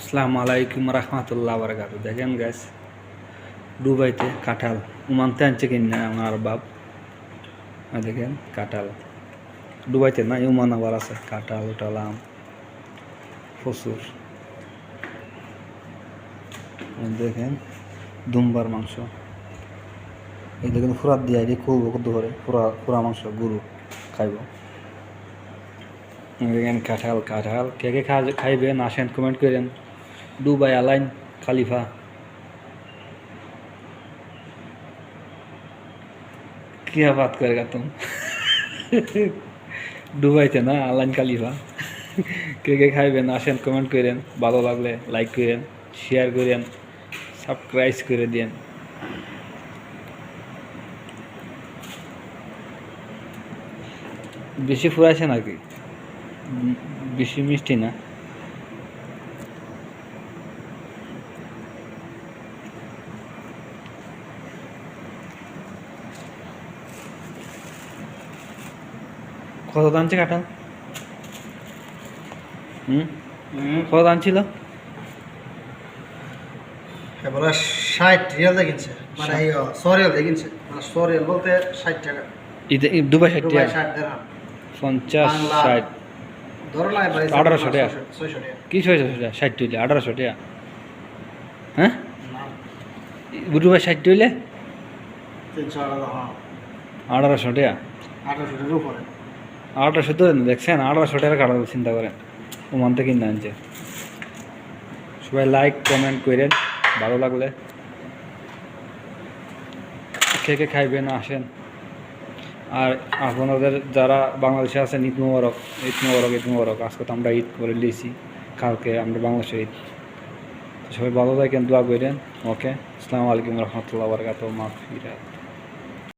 আসসালামু আলাইকুম রহমতুল্লাহ বরকাত দেখেন গাছ দুবাইতে কাঁঠাল উমানতে আনছে কিনা আমার বাপ। দেখেন কাঁঠাল। দুবাইতে না উমান আবার আছে। কাঁঠাল আম প্রচুর দেখেন দুম্বার মাংস। এই দেখেন ফুরাত দিয়ে খুলবো কত করে ফুরা পুরা মাংস, গরু খাইব। দেখেন কাঁঠাল কাঁঠাল। কে কে খাইবেন আসেন কমেন্ট করেন। দুবাই আলাইন খালিফা क्या बात करेगा तुम দুবাইতে না আলাইন খালিফা কে কে খাইবেন আসেন কমেন্ট করেন ভালো লাগলে লাইক করেন শেয়ার করেন সাবস্ক্রাইব করে দিন বেশি ফুরাইছে নাকি উম, বেশি মিষ্টি না কত দাম ছিল কাঁঠাল? হুম? কত দাম ছিল? এবারে ষাট রিয়াল দিয়ে মানে সরিয়াল দিয়ে মানে সরিয়াল বলতে ষাট টাকা। দুবাই ষাট টাকা ষাট দেড়হাম পঞ্চাশ। ষাট। ধরো না আঠারোশো টাকা। কি ছয়শো টাকা ষাট হইলে আঠারোশো টাকা হ্যাঁ? দুবাই ষাট তিনশো হ্যাঁ। আঠারোশো টাকা আঠারোশো টাকার উপরে। আঠারোশো তো দেখছেন আঠারোশো টাকা কাটাতে চিন্তা করেন। ওমান থেকে কিনে আনছে। সবাই লাইক কমেন্ট করেন, ভালো লাগলে। কে কে খাইবেন, আসেন। আর আপনাদের যারা বাংলাদেশে আছেন, ঈদ মুবারক ঈদ মুবারক ঈদ মুবারক। আজকে তো আমরা ঈদ করে দিয়েছি কালকে আমরা বাংলাদেশে ঈদ। সবাই ভালো থাকেন, দোয়া করেন। ওকে, আসসালামু আলাইকুম রহমতুল্লাহ বরকাত মাফিরা